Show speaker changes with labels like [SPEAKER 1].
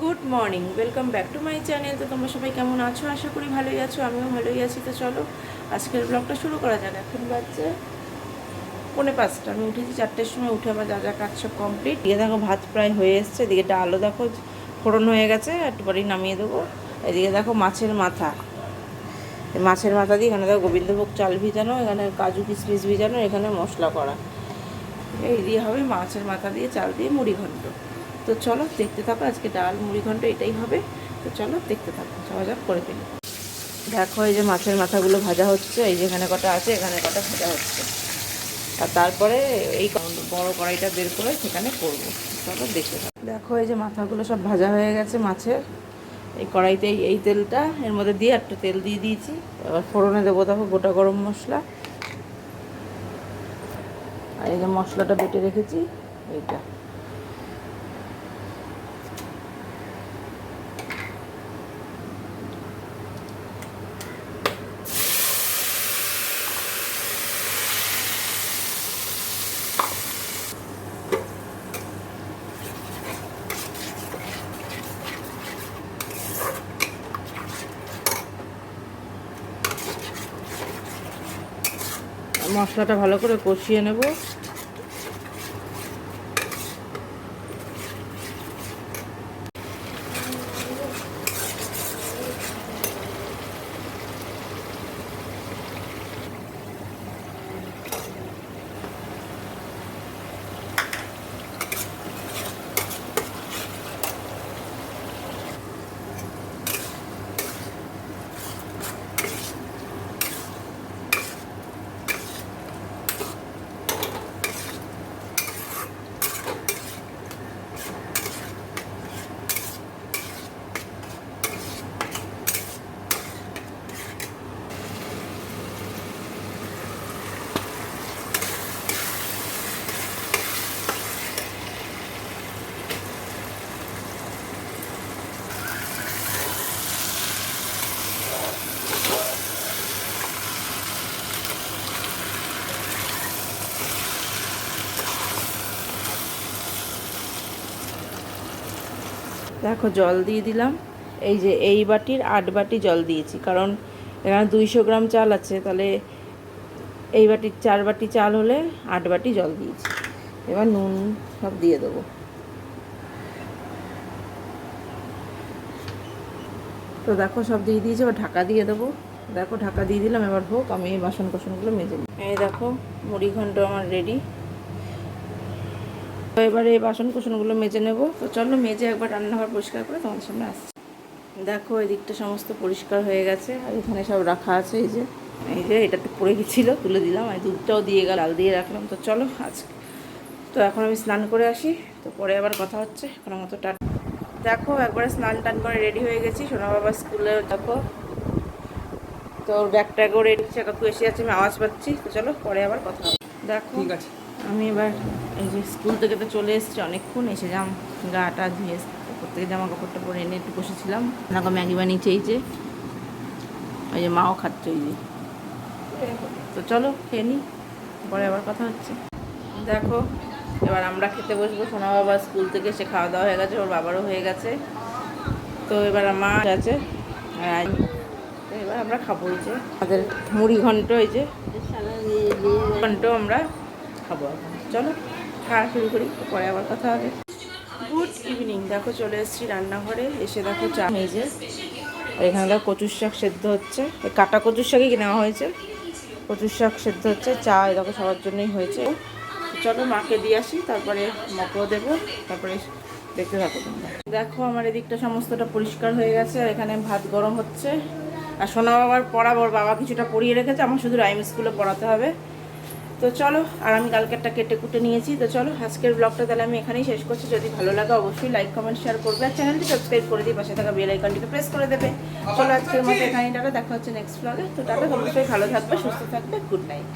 [SPEAKER 1] Good morning welcome back to my channel তো তোমরা সবাই কেমন আছো? আশা করি ভালোই আছো, আমিও ভালোই আছি। তো চলো, আজকের ব্লগটা শুরু করা যাক। এখন বাজছে পৌনে পাঁচটা। আমি উঠেছি চারটের সময়, উঠে আমার যা যা কাজ সব কমপ্লিট দিয়ে দেখো ভাত প্রায় হয়ে এসছে। এদিকে ডালও দেখো ফোড়ন হয়ে গেছে একটু পরেই নামিয়ে দেবো। এদিকে দেখো মাছের মাথা। মাছের মাথা দিয়ে এখানে দেখো গোবিন্দভোগ চাল ভিজানো, এখানে কাজু কিশমিশ ভিজানো, এখানে মশলা করা। এই দিয়ে হবে মাছের মাথা দিয়ে চাল দিয়ে মুড়ি ঘন্ট তো চলো দেখতে থাকো, আজকে ডাল মুড়ি ঘন্ট এটাই হবে। তো চলো দেখতে থাকো যাক করে ফেলি। দেখো এই যে মাছের মাথাগুলো ভাজা হচ্ছে, এই যেখানে কটা আছে, এখানে কটা ভাজা হচ্ছে। আর তারপরে এই বড় কড়াইটা বের করে সেখানে করব। চলো থাকো। দেখো এই যে মাথাগুলো সব ভাজা হয়ে গেছে মাছের। এই কড়াইতে এই- এই তেলটা, এর মধ্যে দিয়ে একটু তেল দিয়ে দিয়েছি। এবার ফোড়নে দেবো, দেখো গোটা গরম মশলা। আর এই যে মশলাটা বেটে রেখেছি, এইটা। মশলাটা ভালো করে কষিয়ে নেব। দেখো, জল দিয়ে দিলাম। এই যে এই বাটির আট বাটি জল দিয়েছি, কারণ এখানে দুইশো গ্রাম চাল আছে, তাহলে এই বাটির চার বাটি চাল হলে আট বাটি জল দিয়েছি। এবার নুন সব দিয়ে দেবো। তো দেখো, সব দিয়ে দিয়েছি, এবার ঢাকা দিয়ে দেবো। দেখো, ঢাকা দিয়ে দিলাম, এবার হোক, আমি এই বাসন কোসনগুলো মেজে নিই। এই দেখো মুড়ি ঘন্ট আমার রেডি। তো এবারে এই বাসন কুসনগুলো মেজে নেব। তো চলো মেজে একবার রান্নাঘর পরিষ্কার করে তোমাদের সামনে আসছি। দেখো এই দিকটা সমস্ত পরিষ্কার হয়ে গেছে আর এখানে সব রাখা আছে। এই যে এই যে এটা তো পড়ে গেছিল, তুলে দিলাম আর দুধটাও দিয়ে গেল আল দিয়ে রাখলাম। তো চলো আজকে তো এখন আমি স্নান করে আসি। তো পরে আবার কথা হচ্ছে, এখন মতো টাটা দেখো, একবারে স্নান টান করে রেডি হয়ে গেছি। সোনা বাবা স্কুলে দেখো, তো ব্যাগ ট্যাগও রেডি কাকু এসে আছে আমি আওয়াজ পাচ্ছি। তো চলো, পরে আবার কথা হবে। দেখো
[SPEAKER 2] ঠিক আছে।
[SPEAKER 1] আমি এবার এই যে স্কুল থেকে তো চলে এসেছি, অনেকক্ষণ এসে যাম, গাটা ধুয়ে থেকে জামা কাপড়টা পরে এনে একটু বসেছিলাম। নাকা ম্যাগি বানিয়েছে এই যে ওই যে মাও খাচ্ছে ওই যে। তো চলো খেয়ে নিই পরে আবার কথা হচ্ছে। দেখো, এবার আমরা খেতে বসবো, সোনা বাবা স্কুল থেকে এসে খাওয়া দাওয়া হয়ে গেছে, ওর বাবারও হয়ে গেছে। তো এবার আমার আছে এবার আমরা খাব এই যে। আমাদের মুড়ি ঘন্ট যে। ঘন্ট আমরা খাব এখন। চলো, খাওয়া শুরু করি পরে আবার কথা হবে। গুড ইভিনিং দেখো চলে এসেছি রান্নাঘরে, এসে দেখো চা মেজে। এখানে দেখো কচুর শাক সেদ্ধ হচ্ছে। কাটা কচুর শাকই নেওয়া হয়েছে? কচুর শাক সেদ্ধ হচ্ছে, চা দেখো সবার জন্যই হয়েছে। চলো মাকে দিয়ে আসি, তারপরে মাকেও দেবো, তারপরে দেখতে থাকো তোমরা। দেখো আমার এদিকটা সমস্তটা পরিষ্কার হয়ে গেছে, আর এখানে ভাত গরম হচ্ছে। আর সোনা বাবার পড়াবো বাবা কিছুটা পড়িয়ে রেখেছে, আমার শুধু রাইম স্কুলে পড়াতে হবে। তো চলো, আর আমি কালকেরটা কেটে কুটে নিয়েছি। তো চলো, আজকের ব্লগটা তাহলে আমি এখানেই শেষ করছি। যদি ভালো লাগে অবশ্যই লাইক কমেন্ট শেয়ার করবে। আর চ্যানেলটি সাবস্ক্রাইব করে দিয়ে পাশে থাকা বেল আইকনটিকে প্রেস করে দেবে। চলো, আজকের মতো এখানেই, টাটা। দেখা হচ্ছে নেক্সট ব্লগে তো টাটা অবশ্যই ভালো থাকবে, সুস্থ থাকবে গুড নাইট